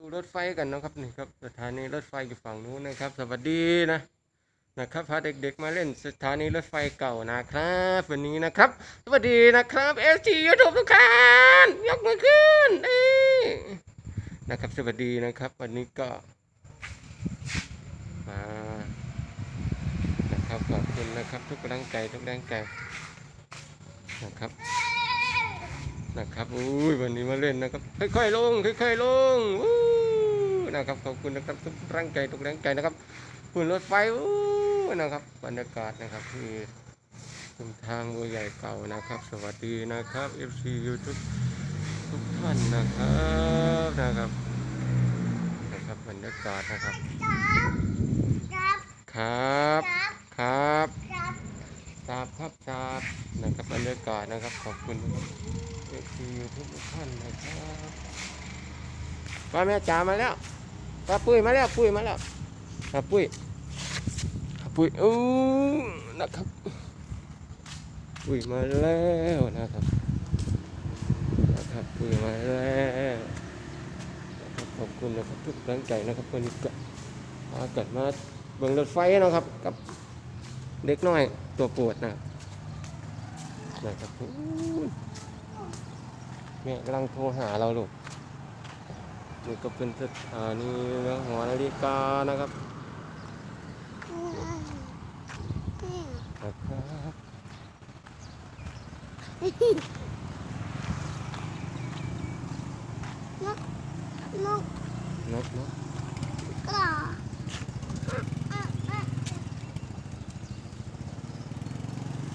ดูรถไฟกันนะครับนี่ครับสถานีรถไฟอยู่ฝั่งนู้นนะครับ สวัสดีนะนะครับพาเด็กๆมาเล่นสถานีรถไฟเก่านะครับวันนี้นะครับ สวัสดีนะครับเอสทียูทูบทุกท่านยกมือขึ้นเอ้นะครับ สวัสดีนะครับ วันนี้ก็มานะครับขอบคุณนะครับ ทุกกำลังใจทุกแรงใจนะครับนะครับอุ้ยวันนี้มาเล่นนะครับค่อยๆลงค่อยๆลงอู้ นะครับขอบคุณนะครับทุกแรงใจทุกแรงใจนะครับหุ่นรถไฟอู้นะครับบรรยากาศนะครับที่ชุมทางบัวใหญ่เก่านะครับ สวัสดีนะครับ FC ยูทูบทุกท่านนะครับนะครับนะครับบรรยากาศนะครับครับครับครับครับครับทราบครับทราบนะครับบรรยากาศนะครับขอบคุณเอฟซีทุกท่านนะครับป้าแม่จ๋ามาแล้ว ป้าปุ้ยมาแล้วปุ้ยมาแล้วป้าปุ้ยป้าปุ้ยอู้นะครับปุ้ยมาแล้วนะครับนะครับปุ้ยมาแล้วนะครับขอบคุณนะครับทุกกำลังใจนะครับวันนี้ก็พากันมาเบิ่งรถไฟนะครับกับเด็กน้อยตัวปวดนะนะครับอู้แม่กำลังโทรหาเราลูก นี่ก็เป็นสถานีเรือหัวนาฬิกานะครับนะครับนกนกนกกระ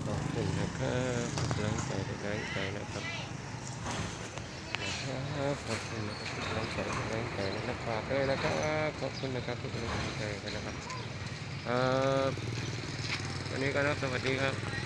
ขอบคุณนะครับกำลังใจกำลังใจนะครับนะครับ ขอบคุณนะครับทุกกำลังใจทุกกำลังใจนะครับฝากด้วยนะครับขอบคุณนะครับทุกกำลังใจกันนะครับเอ่อวันนี้ก็นะสวัสดีครับ